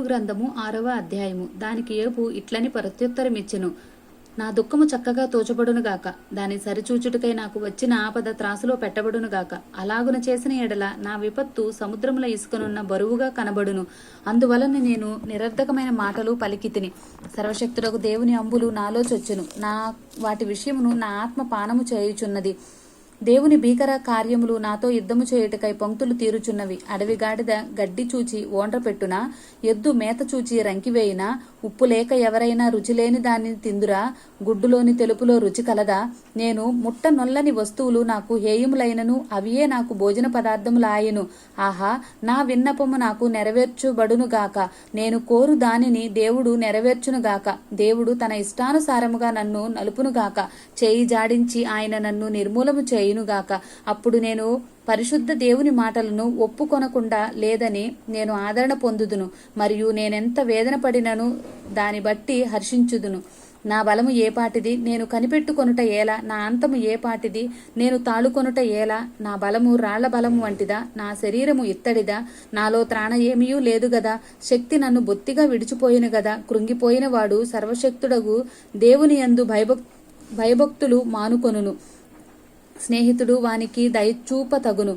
గ్రంథము ఆరవ అధ్యాయము. దానికి ఏపు ఇట్లని ప్రత్యుత్తరమిచ్చెను. నా దుఃఖము చక్కగా తోచబడునుగాక. దాని సరిచూచుటకై నాకు వచ్చిన ఆపద త్రాసులో పెట్టబడునుగాక. అలాగున చేసిన ఎడల నా విపత్తు సముద్రముల ఇసుకనున్న బరువుగా కనబడును. అందువలన నేను నిరర్ధకమైన మాటలు పలికితిని. సర్వశక్తులకు దేవుని అంబులు నాలో చొచ్చును. నా వాటి విషయమును నా ఆత్మ పానము చేయుచున్నది. దేవుని భీకర కార్యములు నాతో యుద్ధము చేయుటకై పంక్తులు తీరుచున్నవి. అడవి గాడిద గడ్డి చూచి ఓండ్ర పెట్టునా? ఎద్దు మేత చూచి రంకివేయునా ఉప్పు లేక ఎవరైనా రుచిలేని దానిని తిందురా? గుడ్డులోని తెలుపులో రుచి కలదా? నేను ముట్ట నొల్లని వస్తువులు నాకు హేయములైనను అవియే నాకు భోజన పదార్థములాయను. ఆహా నా విన్నపము నాకు నెరవేర్చుబడునుగాక నేను కోరు దానిని దేవుడు నెరవేర్చునుగాక దేవుడు తన ఇష్టానుసారముగా నన్ను నలుపునుగాక చేయి జాడించి ఆయన నన్ను నిర్మూలము చేయునుగాక అప్పుడు నేను పరిశుద్ధ దేవుని మాటలను ఒప్పుకొనకుండా లేదని నేను ఆదరణ పొందుదును మరియు నేనెంత వేదన పడినను దాన్ని బట్టి హర్షించుదును. నా బలము ఏపాటిది నేను కనిపెట్టుకొనుట ఏలా నా అంతము ఏపాటిది నేను తాళుకొనుట ఏలా నా బలము రాళ్ళ బలము వంటిదా? నా శరీరము ఇత్తడిదా? నాలో త్రాణ ఏమీయూ లేదు గదా? శక్తి నన్ను బొత్తిగా విడిచిపోయిన గదా? కృంగిపోయిన వాడు సర్వశక్తుడగు దేవుని యందు భయభక్ భయభక్తులు మానుకొనును. స్నేహితుడు వానికి దయచూప తగును.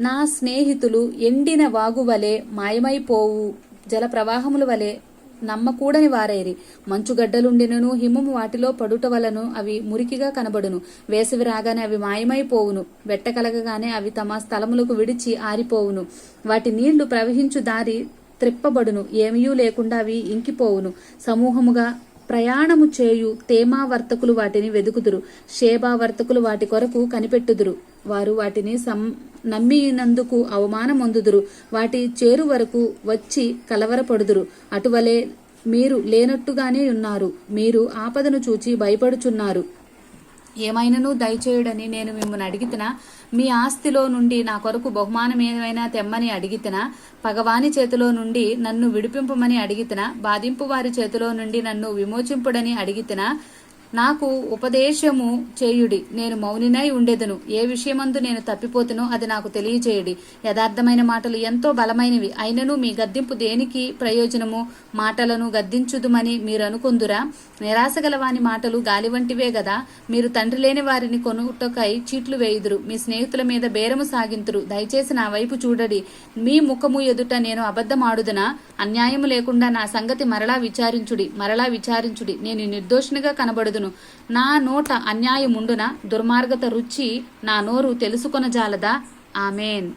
నా స్నేహితులు ఎండిన వాగు వలె మాయమైపోవు. జల ప్రవాహముల వలె నమ్మకూడని వారైరి. మంచుగడ్డలుండినను హిమము వాటిలో పడుట వలను అవి మురికిగా కనబడును. వేసవి రాగానే అవి మాయమైపోవును. వెట్ట కలగగానే అవి తమ స్థలములకు విడిచి ఆరిపోవును. వాటి నీళ్ళు ప్రవహించు దారి త్రిప్పబడును. ఏమీ లేకుండా అవి ఇంకిపోవును. సమూహముగా ప్రయాణము చేయు తేమా వర్తకులు వాటిని వెదుకుదురు. షేబావర్తకులు వాటి కొరకు కనిపెట్టుదురు. వారు వాటిని సం నమ్మినందుకు అవమానమొందుదురు. వాటి చేరు వరకు వచ్చి కలవరపడుదురు. అటువలే మీరు లేనట్టుగానే ఉన్నారు. మీరు ఆపదను చూచి భయపడుచున్నారు. ఏమైనను? దయచేయుడని నేను మిమ్మల్ని అడిగితినా? మీ ఆస్తిలో నుండి నా కొరకు బహుమానం ఏమైనా తెమ్మని అడిగితినా? పగవాని చేతిలో నుండి నన్ను విడిపింపమని అడిగితినా? బాధింపు వారి చేతిలో నుండి నన్ను విమోచింపుడని అడిగితినా? నాకు ఉపదేశము చేయుడి. నేను మౌనినై ఉండేదను. ఏ విషయమందు నేను తప్పిపోతునో అది నాకు తెలియచేయుడి. యథార్థమైన మాటలు ఎంతో బలమైనవి. అయినను మీ గద్దింపు దేనికి ప్రయోజనము? మాటలను గద్దించుదుమని మీరు అనుకుందురా నిరాశ గలవాని మాటలు గాలి వంటివే గదా. మీరు తండ్రి లేని వారిని కొనుటకై చీట్లు వేయుదురు. మీ స్నేహితుల మీద బేరము సాగింతురు. దయచేసి నా వైపు చూడడి. మీ ముఖము ఎదుట నేను అబద్ధమాడుదనా? అన్యాయము లేకుండా నా సంగతి మరలా విచారించుడి. మరలా విచారించుడి. నేను నిర్దోషినిగా కనబడుదును. నా నోట అన్యాయముండున? దుర్మార్గత రుచి నా నోరు తెలుసుకొనజాలదా? ఆమెన్.